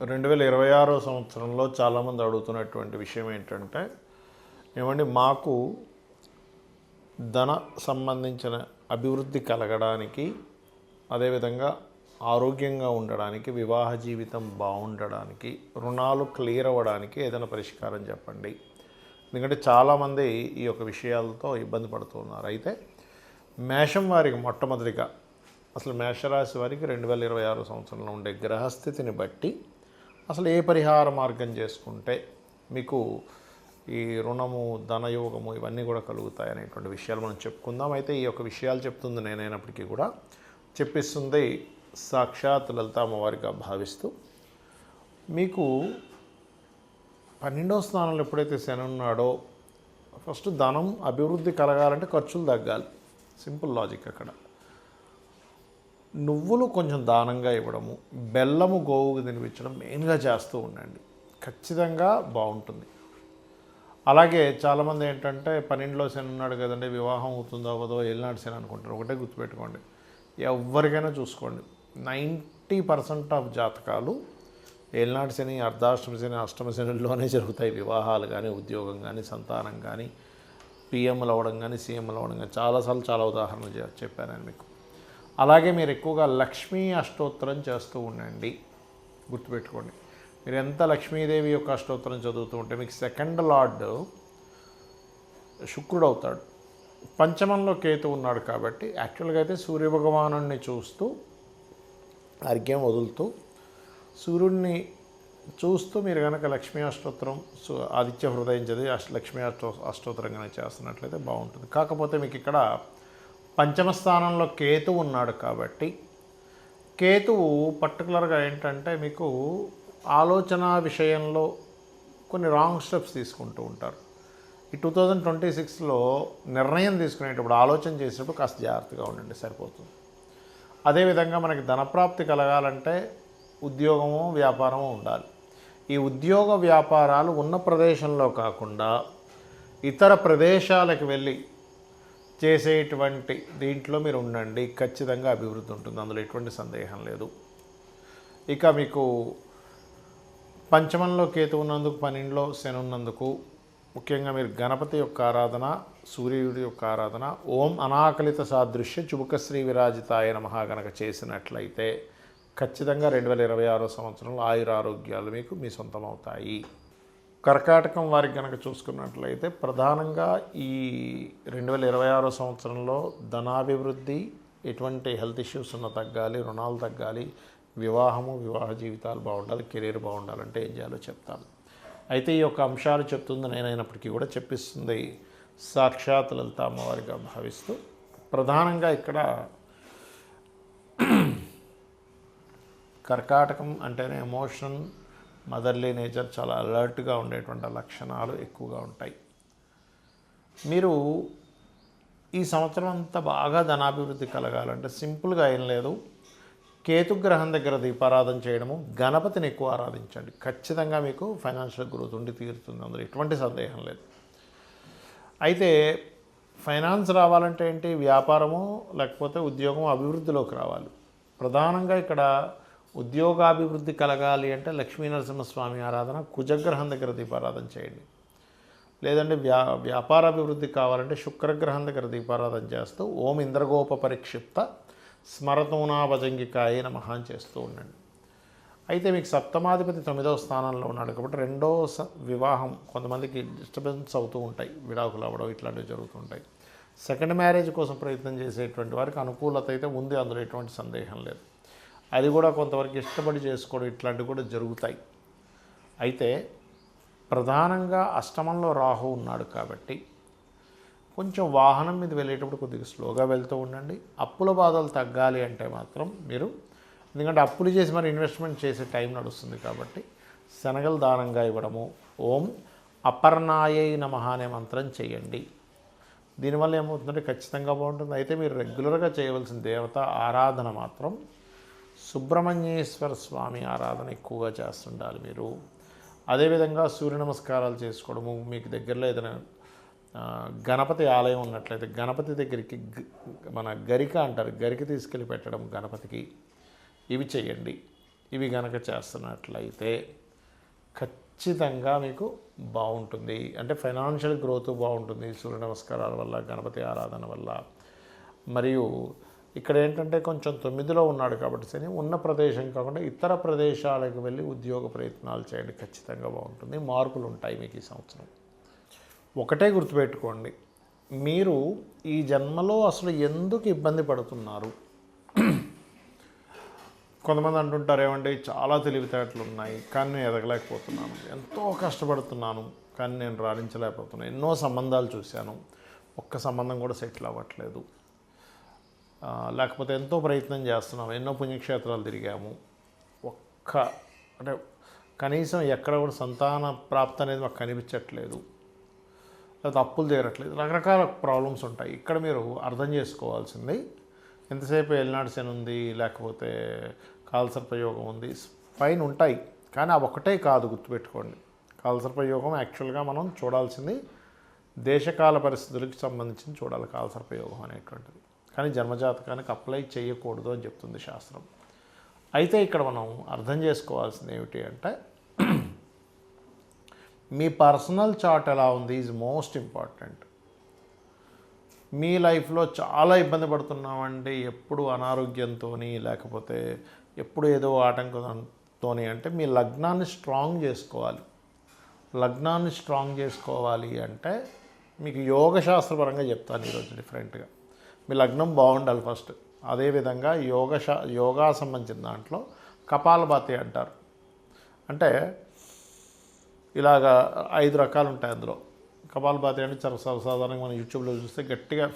రెండు వేల ఇరవై ఆరో సంవత్సరంలో చాలామంది అడుగుతున్నటువంటి విషయం ఏంటంటే ఏమండి మాకు ధన సంబంధించిన అభివృద్ధి కలగడానికి అదేవిధంగా ఆరోగ్యంగా ఉండడానికి వివాహ జీవితం బాగుండడానికి రుణాలు క్లియర్ అవ్వడానికి ఏదైనా పరిష్కారం చెప్పండి. ఎందుకంటే చాలామంది ఈ యొక్క విషయాలతో ఇబ్బంది పడుతున్నారు. అయితే మేషం వారికి మొట్టమొదటిగా అసలు మేషరాశి వారికి రెండు వేల ఇరవై ఆరు సంవత్సరంలో ఉండే గ్రహస్థితిని బట్టి అసలు ఏ పరిహార మార్గం చేసుకుంటే మీకు ఈ రుణము ధనయోగము ఇవన్నీ కూడా కలుగుతాయి అనేటువంటి విషయాలు మనం చెప్పుకుందాం. అయితే ఈ యొక్క విషయాలు చెప్తుంది నేనైనప్పటికీ కూడా. చెప్పిస్తుంది సాక్షాత్ లలిత అమ్మవారిగా భావిస్తూ మీకు పన్నెండవ స్థానంలో ఎప్పుడైతే శని ఉన్నాడో ఫస్ట్ ధనం అభివృద్ధి కలగాలంటే ఖర్చులు తగ్గాలి. సింపుల్ లాజిక్ అక్కడ. నువ్వులు కొంచెం దానంగా ఇవ్వడము బెల్లము గోవుకు తినిపించడం మెయిన్గా చేస్తూ ఉండండి. ఖచ్చితంగా బాగుంటుంది. అలాగే చాలామంది ఏంటంటే పన్నెండులో శని ఉన్నాడు కదండి వివాహం అవుతుందో అవ్వదో ఏలినాడు శని అనుకుంటారు. ఒకటే గుర్తుపెట్టుకోండి. ఎవరికైనా చూసుకోండి. నైంటీ పర్సెంట్ ఆఫ్ జాతకాలు ఏలినాడు శని అర్ధాష్టమ శని అష్టమ శనిలోనే జరుగుతాయి. వివాహాలు కానీ ఉద్యోగం కానీ సంతానం కానీ పిఎంలు అవ్వడం కానీ సీఎంలు అవ్వడం కానీ చాలాసార్లు చాలా ఉదాహరణలు చెప్పాను నేను మీకు. అలాగే మీరు ఎక్కువగా లక్ష్మీ అష్టోత్తరం చేస్తూ ఉండండి. గుర్తుపెట్టుకోండి. మీరు ఎంత లక్ష్మీదేవి యొక్క అష్టోత్తరం చదువుతూ ఉంటే మీకు సెకండ్ లార్డ్ శుక్రుడు అవుతాడు. పంచమంలో కేతు ఉన్నాడు కాబట్టి యాక్చువల్గా అయితే సూర్యభగవాను చూస్తూ అర్ఘ్యం వదులుతూ సూర్యుడిని చూస్తూ మీరు కనుక లక్ష్మీ అష్టోత్తరం ఆదిత్య హృదయం చదివి అష్ట లక్ష్మీ అష్టో అష్టోత్తరం కనుక చేస్తున్నట్లయితే బాగుంటుంది. కాకపోతే మీకు ఇక్కడ పంచమ స్థానంలో కేతు ఉన్నాడు కాబట్టి కేతువు పర్టికులర్గా ఏంటంటే మీకు ఆలోచన విషయంలో కొన్ని రాంగ్ స్టెప్స్ తీసుకుంటూ ఉంటారు. ఈ టూ థౌజండ్ ట్వంటీ సిక్స్లో నిర్ణయం తీసుకునేటప్పుడు ఆలోచన చేసేటప్పుడు కాస్త జాగ్రత్తగా ఉండండి సరిపోతుంది. అదేవిధంగా మనకి ధనప్రాప్తి కలగాలంటే ఉద్యోగము వ్యాపారము ఉండాలి. ఈ ఉద్యోగ వ్యాపారాలు ఉన్న ప్రదేశంలో కాకుండా ఇతర ప్రదేశాలకు వెళ్ళి చేసేటువంటి దీంట్లో మీరు ఉండండి. ఖచ్చితంగా అభివృద్ధి ఉంటుంది. అందులో ఎటువంటి సందేహం లేదు. ఇక మీకు పంచమంలో కేతు ఉన్నందుకు పన్నెండులో శని ఉన్నందుకు ముఖ్యంగా మీరు గణపతి యొక్క ఆరాధన సూర్యుడి యొక్క ఆరాధన ఓం అనాకలిత సాదృశ్య చుబుక శ్రీ విరాజితాయ నమః గనక చేసినట్లయితే ఖచ్చితంగా రెండు వేల ఇరవై ఆరో సంవత్సరంలో ఆయుర ఆరోగ్యాలు మీకు మీ సొంతం అవుతాయి కర్కాటకం వారికి కనుక చూసుకున్నట్లయితే ప్రధానంగా ఈ రెండు వేల ఇరవై ఆరో సంవత్సరంలో ధనాభివృద్ధి ఎటువంటి హెల్త్ ఇష్యూస్ ఉన్న తగ్గాలి రుణాలు తగ్గాలి వివాహము వివాహ జీవితాలు బాగుండాలి కెరీర్ బాగుండాలంటే ఏం చేయాలో చెప్తాను. అయితే ఈ యొక్క అంశాలు చెప్తుంది నేనైనప్పటికీ కూడా చెప్పిస్తుంది సాక్షాత్ లలిత అమ్మవారిగా భావిస్తూ. ప్రధానంగా ఇక్కడ కర్కాటకం అంటేనే ఎమోషన్ మదర్లీ నేచర్ చాలా అలర్ట్గా ఉండేటువంటి లక్షణాలు ఎక్కువగా ఉంటాయి. మీరు ఈ సంవత్సరం అంతా బాగా ధనాభివృద్ధి కలగాలంటే సింపుల్గా ఏం లేదు. కేతుగ్రహం దగ్గర దీపారాధన చేయడము గణపతిని ఎక్కువ ఆరాధించండి. ఖచ్చితంగా మీకు ఫైనాన్షియల్ గ్రోత్ ఉండి తీరుతుంది. అందులో ఎటువంటి సందేహం లేదు. అయితే ఫైనాన్స్ రావాలంటే ఏంటి? వ్యాపారము లేకపోతే ఉద్యోగం అభివృద్ధిలోకి రావాలి. ప్రధానంగా ఇక్కడ ఉద్యోగాభివృద్ధి కలగాలి అంటే లక్ష్మీ నరసింహస్వామి ఆరాధన కుజగ్రహం దగ్గర దీపారాధన చేయండి. లేదంటే వ్యా వ్యాపారాభివృద్ధి కావాలంటే శుక్రగ్రహం దగ్గర దీపారాధన చేస్తూ ఓం ఇంద్రగోప పరిక్షిప్త స్మరతూనాభజంగికాయ భజంగికాయ అని చేస్తూ ఉండండి. అయితే మీకు సప్తమాధిపతి తొమ్మిదవ స్థానంలో ఉన్నాడు కాబట్టి రెండో స- వివాహం కొంతమందికి డిస్టర్బెన్స్ అవుతూ ఉంటాయి విడాకులు అవ్వడం ఇట్లాంటివి జరుగుతుంటాయి సెకండ్ మ్యారేజ్ కోసం ప్రయత్నం చేసేటువంటి వారికి అనుకూలత అయితే ఉంది అందులో ఎటువంటి సందేహం లేదు. అది కూడా కొంతవరకు ఇష్టపడి చేసుకోవడం ఇట్లాంటివి కూడా జరుగుతాయి. అయితే ప్రధానంగా అష్టమంలో రాహు ఉన్నాడు కాబట్టి కొంచెం వాహనం మీద వెళ్ళేటప్పుడు కొద్దిగా స్లోగా వెళ్తూ ఉండండి. అప్పుల బాధలు తగ్గాలి అంటే మాత్రం మీరు ఎందుకంటే అప్పులు చేసి మరి ఇన్వెస్ట్మెంట్ చేసే టైం నడుస్తుంది కాబట్టి శనగలు దానంగా ఇవ్వడము ఓం అపర్ణాయై నమః అనే మంత్రం చేయండి. దీనివల్ల ఏమవుతుందంటే ఖచ్చితంగా బాగుంటుంది. అయితే మీరు రెగ్యులర్గా చేయవలసిన దేవత ఆరాధన మాత్రం సుబ్రహ్మణ్యేశ్వర స్వామి ఆరాధన ఎక్కువగా చేస్తుండాలి మీరు. అదేవిధంగా సూర్య నమస్కారాలు చేసుకోవడము మీకు దగ్గరలో ఏదైనా గణపతి ఆలయం ఉన్నట్లయితే గణపతి దగ్గరికి మన గరిక అంటారు గరిక తీసుకెళ్ళి పెట్టడం గణపతికి. ఇవి చేయండి. ఇవి కనుక చేస్తున్నట్లయితే ఖచ్చితంగా మీకు బాగుంటుంది. అంటే ఫైనాన్షియల్ గ్రోత్ బాగుంటుంది సూర్య నమస్కారాల వల్ల గణపతి ఆరాధన వల్ల. మరియు ఇక్కడ ఏంటంటే కొంచెం తొమ్మిదిలో ఉన్నాడు కాబట్టి శని ఉన్న ప్రదేశం కాకుండా ఇతర ప్రదేశాలకు వెళ్ళి ఉద్యోగ ప్రయత్నాలు చేయండి. ఖచ్చితంగా బాగుంటుంది. మార్పులు ఉంటాయి మీకు ఈ సంవత్సరం. ఒకటే గుర్తుపెట్టుకోండి. మీరు ఈ జన్మలో అసలు ఎందుకు ఇబ్బంది పడుతున్నారు? కొంతమంది అంటుంటారు ఏమంటే చాలా తెలివితేటలు ఉన్నాయి కానీ నేను ఎదగలేకపోతున్నాను. ఎంతో కష్టపడుతున్నాను కానీ నేను రాణించలేకపోతున్నాను. ఎన్నో సంబంధాలు చూశాను. ఒక్క సంబంధం కూడా సెటిల్ అవ్వట్లేదు. లేకపోతే ఎంతో ప్రయత్నం చేస్తున్నాం. ఎన్నో పుణ్యక్షేత్రాలు తిరిగాము. ఒక్క అంటే కనీసం ఎక్కడ కూడా సంతాన ప్రాప్తి అనేది మాకు కనిపించట్లేదు. లేకపోతే అప్పులు తీరట్లేదు. రకరకాల ప్రాబ్లమ్స్ ఉంటాయి. ఇక్కడ మీరు అర్థం చేసుకోవాల్సింది ఎంతసేపు ఎల్నాడు శని ఉంది లేకపోతే కాలసర్పయోగం ఉంది ఫైన్ ఉంటాయి. కానీ అవి ఒకటే కాదు గుర్తుపెట్టుకోండి. ప్రయోగం యాక్చువల్గా మనం చూడాల్సింది దేశకాల పరిస్థితులకు సంబంధించి చూడాలి కాలసర్పయోగం అనేటువంటిది. కానీ జన్మజాతకానికి అప్లై చేయకూడదు అని చెప్తుంది శాస్త్రం. అయితే ఇక్కడ మనం అర్థం చేసుకోవాల్సింది ఏమిటి అంటే మీ పర్సనల్ చార్ట్ ఎలా ఉంది ఈజ్ మోస్ట్ ఇంపార్టెంట్. మీ లైఫ్లో చాలా ఇబ్బంది పడుతున్నామంటే ఎప్పుడు అనారోగ్యంతో లేకపోతే ఎప్పుడు ఏదో ఆటంకంతో అంటే మీ లగ్నాన్ని స్ట్రాంగ్ చేసుకోవాలి. లగ్నాన్ని స్ట్రాంగ్ చేసుకోవాలి అంటే మీకు యోగ శాస్త్రపరంగా చెప్తాను ఈరోజు డిఫరెంట్గా. మీ లగ్నం బాగుండాలి ఫస్ట్. అదేవిధంగా యోగ శా యోగా సంబంధించిన దాంట్లో కపాలభాతి అంటారు. అంటే ఇలాగా ఐదు రకాలు ఉంటాయి అందులో. కపాలభాతి అంటే చాలా సాధారణంగా మనం యూట్యూబ్లో చూస్తే గట్టిగా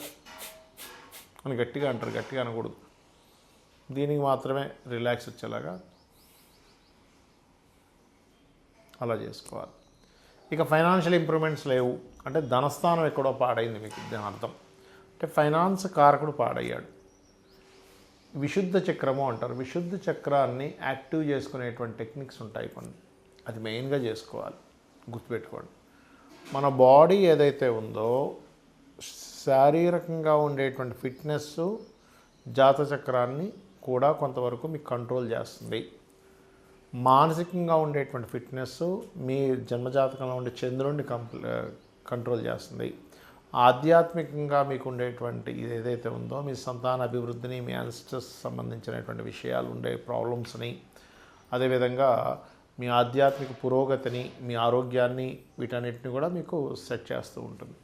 అని గట్టిగా అంటారు గట్టిగా అనకూడదు. దీనికి మాత్రమే రిలాక్స్ వచ్చేలాగా అలా చేసుకోవాలి. ఇక ఫైనాన్షియల్ ఇంప్రూవ్మెంట్స్ లేవు. అంటే ధనస్థానం ఎక్కడో పాడైంది మీకు దాని అర్థం. అంటే ఫైనాన్స్ కారకుడు పాడయ్యాడు. విశుద్ధ చక్రము అంటారు. విశుద్ధ చక్రాన్ని యాక్టివ్ చేసుకునేటువంటి టెక్నిక్స్ ఉంటాయి కొన్ని. అది మెయిన్గా చేసుకోవాలి. గుర్తుపెట్టుకోండి. మన బాడీ ఏదైతే ఉందో శారీరకంగా ఉండేటువంటి ఫిట్నెస్ జాత చక్రాన్ని కూడా కొంతవరకు మీకు కంట్రోల్ చేస్తుంది. మానసికంగా ఉండేటువంటి ఫిట్నెస్ మీ జన్మజాతకంలో ఉండే చంద్రుడిని కంప్ల కంట్రోల్ చేస్తుంది. ఆధ్యాత్మికంగా మీకు ఉండేటువంటి ఇది ఏదైతే ఉందో మీ సంతాన అభివృద్ధిని మీ యాన్స్టర్స్ సంబంధించినటువంటి విషయాలు ఉండే ప్రాబ్లమ్స్ని అదేవిధంగా మీ ఆధ్యాత్మిక పురోగతిని మీ ఆరోగ్యాన్ని వీటన్నిటిని కూడా మీకు సెట్ చేస్తూ ఉంటుంది.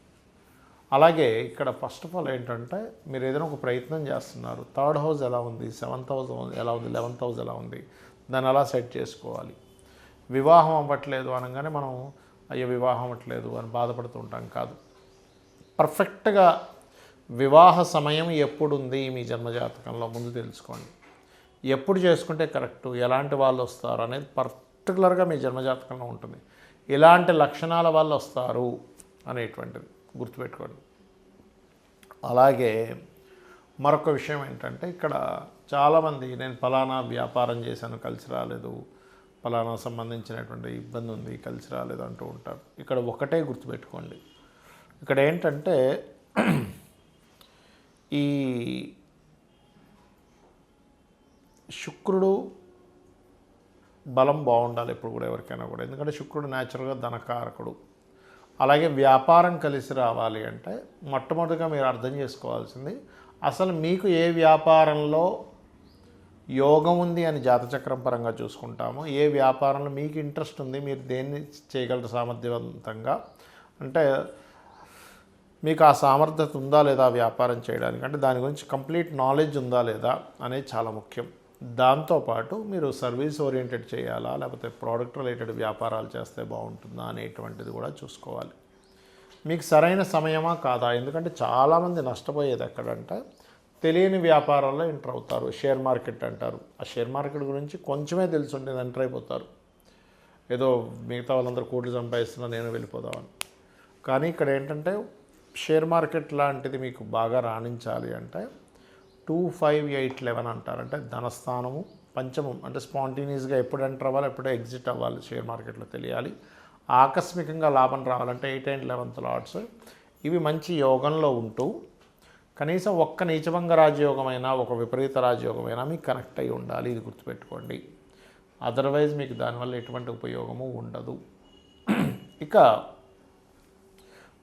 అలాగే ఇక్కడ ఫస్ట్ ఆఫ్ ఆల్ ఏంటంటే మీరు ఏదైనా ఒక ప్రయత్నం చేస్తున్నారు. థర్డ్ హౌస్ ఎలా ఉంది? సెవెంత్ హౌస్ ఎలా ఉంది? లెవెంత్ హౌస్ ఎలా ఉంది? దాన్ని అలా సెట్ చేసుకోవాలి. వివాహం అవ్వట్లేదు అనగానే మనం అయ్యో వివాహం అవ్వట్లేదు అని బాధపడుతూ ఉంటాం కాదు. పర్ఫెక్ట్గా వివాహ సమయం ఎప్పుడుంది మీ జన్మజాతకంలో? ముందు తెలుసుకోండి. ఎప్పుడు చేసుకుంటే కరెక్ట్? ఎలాంటి వాళ్ళు వస్తారు? అనేది పర్టికులర్గా మీ జన్మజాతకంలో ఉంటుంది. ఎలాంటి లక్షణాల వాళ్ళు వస్తారు? అనేటువంటిది గుర్తుపెట్టుకోండి. అలాగే మరొక విషయం ఏంటంటే ఇక్కడ చాలామంది నేను ఫలానా వ్యాపారం చేశాను కలిసి రాలేదు ఫలానా సంబంధించినటువంటి ఇబ్బంది ఉంది కలిసి రాలేదు అంటూ ఉంటారు. ఇక్కడ ఒకటే గుర్తుపెట్టుకోండి. ఇక్కడ ఏంటంటే ఈ శుక్రుడు బలం బాగుండాలి ఎప్పుడు కూడా ఎవరికైనా కూడా. ఎందుకంటే శుక్రుడు న్యాచురల్గా ధనకారకుడు. అలాగే వ్యాపారం కలిసి రావాలి అంటే మొట్టమొదటిగా మీరు అర్థం చేసుకోవాల్సింది అసలు మీకు ఏ వ్యాపారంలో యోగం ఉంది అని జాతచక్రం పరంగా చూసుకుంటాము. ఏ వ్యాపారంలో మీకు ఇంట్రెస్ట్ ఉంది మీరు దేన్ని చేయగలరు సామర్థ్యవంతంగా? అంటే మీకు ఆ సామర్థ్యత ఉందా లేదా వ్యాపారం చేయడానికి? అంటే దాని గురించి కంప్లీట్ నాలెడ్జ్ ఉందా లేదా అనేది చాలా ముఖ్యం. దాంతోపాటు మీరు సర్వీస్ ఓరియంటెడ్ చేయాలా? లేకపోతే ప్రోడక్ట్ రిలేటెడ్ వ్యాపారాలు చేస్తే బాగుంటుందా అనేటువంటిది కూడా చూసుకోవాలి. మీకు సరైన సమయమా కాదా? ఎందుకంటే చాలామంది నష్టపోయేది ఎక్కడంటే తెలియని వ్యాపారాల్లో ఎంటర్ అవుతారు. షేర్ మార్కెట్ అంటారు. ఆ షేర్ మార్కెట్ గురించి కొంచెమే తెలిసి ఉండేది ఎంటర్ అయిపోతారు. ఏదో మిగతా వాళ్ళందరూ కోట్లు సంపాదిస్తున్నా నేను వెళ్ళిపోదామని. కానీ ఇక్కడ ఏంటంటే షేర్ మార్కెట్ లాంటిది మీకు బాగా రాణించాలి అంటే టూ ఫైవ్ ఎయిట్ లెవెన్ అంటారు. అంటే ధనస్థానము పంచమం అంటే స్పాంటేనియస్గా ఎప్పుడు ఎంటర్ అవ్వాలి ఎప్పుడు ఎగ్జిట్ అవ్వాలి షేర్ మార్కెట్లో తెలియాలి. ఆకస్మికంగా లాభం రావాలంటే ఎయిట్ అండ్ లెవెన్త్ లాట్స్ ఇవి మంచి యోగంలో ఉంటూ కనీసం ఒక్క నీచభంగ రాజయోగమైనా ఒక విపరీత రాజయోగమైనా మీకు కనెక్ట్ అయి ఉండాలి. ఇది గుర్తుపెట్టుకోండి. అదర్వైజ్ మీకు దానివల్ల ఎటువంటి ఉపయోగము ఉండదు. ఇక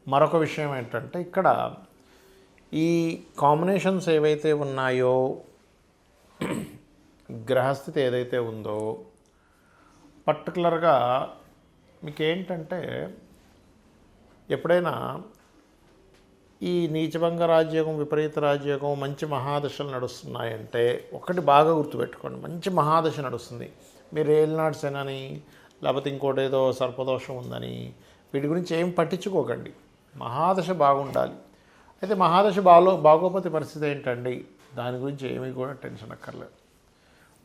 మరొక విషయం ఏంటంటే ఇక్కడ ఈ కాంబినేషన్స్ ఏవైతే ఉన్నాయో గ్రహస్థితి ఏదైతే ఉందో పర్టికులర్గా మీకు ఏంటంటే ఎప్పుడైనా ఈ నీచభంగ రాజ్యోగం విపరీత రాజ్యోగం మంచి మహాదశలు నడుస్తున్నాయంటే ఒకటి బాగా గుర్తుపెట్టుకోండి. మంచి మహాదశ నడుస్తుంది. మీరు ఏలినాడు అని లేకపోతే ఇంకోటి ఏదో సర్పదోషం ఉందని వీటి గురించి ఏం పట్టించుకోకండి. మహాదశ బాగుండాలి. అయితే మహాదశ బాలో బాగోపతి పరిస్థితి ఏంటండి? దాని గురించి ఏమీ కూడా టెన్షన్ అక్కర్లేదు.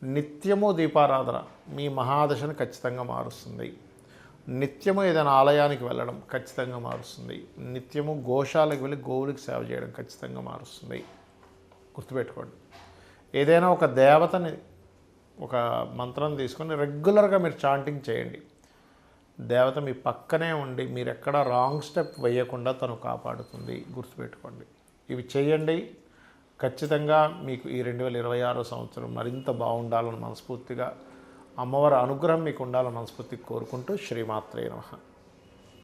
నిత్యము దీపారాధన మీ మహాదశను ఖచ్చితంగా మారుస్తుంది. నిత్యము ఏదైనా ఆలయానికి వెళ్ళడం ఖచ్చితంగా మారుస్తుంది. నిత్యము గోశాలకు వెళ్ళి గోవులకు సేవ చేయడం ఖచ్చితంగా మారుస్తుంది. గుర్తుపెట్టుకోండి. ఏదైనా ఒక దేవతని ఒక మంత్రం తీసుకొని రెగ్యులర్గా మీరు చాంటింగ్ చేయండి. దేవత మీ పక్కనే ఉండి మీరు ఎక్కడ రాంగ్ స్టెప్ వేయకుండా తను కాపాడుతుంది. గుర్తుపెట్టుకోండి. ఇవి చేయండి. ఖచ్చితంగా మీకు ఈ రెండు వేల ఇరవై ఆరో సంవత్సరం మరింత బాగుండాలని మనస్ఫూర్తిగా అమ్మవారి అనుగ్రహం మీకు ఉండాలని మనస్ఫూర్తిగా కోరుకుంటూ శ్రీమాత్రే నమ.